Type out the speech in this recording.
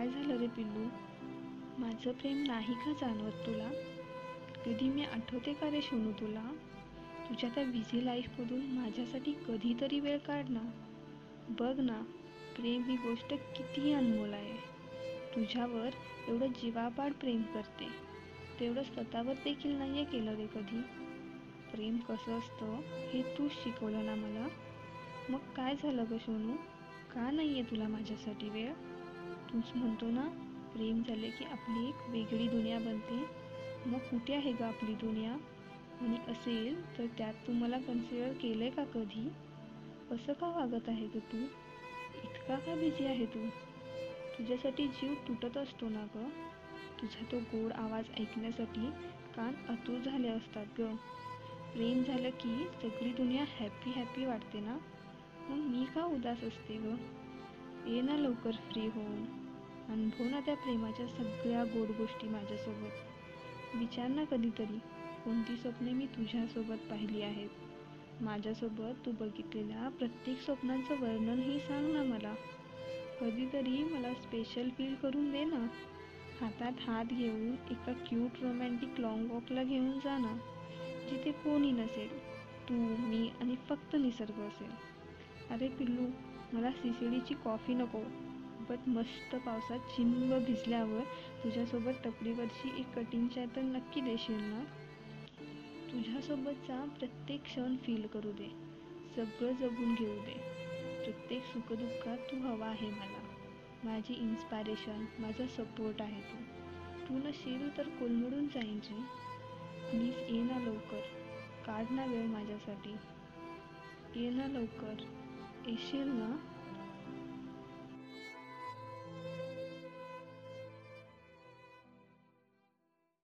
काय झालं रे पिल्लू? माझं प्रेम नाही का जाणवत तुला? कधी मी आठवते का रे शोनू तुला? तुझ्या त्या बिझी लाईफमधून माझ्यासाठी कधीतरी वेळ काढ ना. बघ ना प्रेम ही गोष्ट किती अनमोल आहे. तुझ्यावर एवढं जीवापाड प्रेम करते. तेवढं स्वतःवर देखील नाही आहे केलं रे कधी. प्रेम कसं असतं हे तूच शिकवलं ना मला. मग काय झालं ग सोनू का नाही आहे तुला माझ्यासाठी वेळ? तूच म्हणतो ना प्रेम झाले की आपली एक वेगळी दुनिया बनते. मग कुठे आहे गं आपली दुनिया? आणि असेल तर त्यात तू मला कन्सिडर केलं आहे का कधी? असं का वागत आहे गं तू? इतका का बिझी आहे तू? तुझ्यासाठी जीव तुटत असतो ना गं? तुझा तो गोड आवाज ऐकण्यासाठी कान अतुर झाले असतात गं. प्रेम झालं की सगळी दुनिया हॅपी हॅपी वाटते ना? मग मी का उदास असते गं? ये ना लवकर फ्री होऊन. अनुभव हो ना त्या प्रेमाच्या सगळ्या गोड गोष्टी माझ्यासोबत. विचार ना कधीतरी. कोणती स्वप्ने मी तुझ्यासोबत पाहिली आहेत? माझ्यासोबत तू बघितलेल्या प्रत्येक स्वप्नांचं वर्णनही सांग ना मला. कधीतरी मला स्पेशल फील करून दे ना. हातात हात घेऊन एका क्यूट रोमॅन्टिक लॉंग वॉकला घेऊन जा ना. जिथे कोणी नसेल. तू मी आणि फक्त निसर्ग असेल. अरे पिल्लू मला सिसिडीची कॉफी नको बट मस्त पावसात चिंब भिजल्यावर तुझ्यासोबत टपरीवरची एक कटिंग चाय तर नक्की देशील ना? तुझ्यासोबतचा प्रत्येक क्षण फील करू दे सगळं जगून घेऊ दे प्रत्येक सुखदुःखात तू हवा आहे मला माझी इन्स्पायरेशन माझा सपोर्ट आहे तू. तू नशील तर कोलमडून जाईन रे प्लीज ये ना लवकर काढ ना वेळ माझ्यासाठी. ये ना लवकर. येशील ना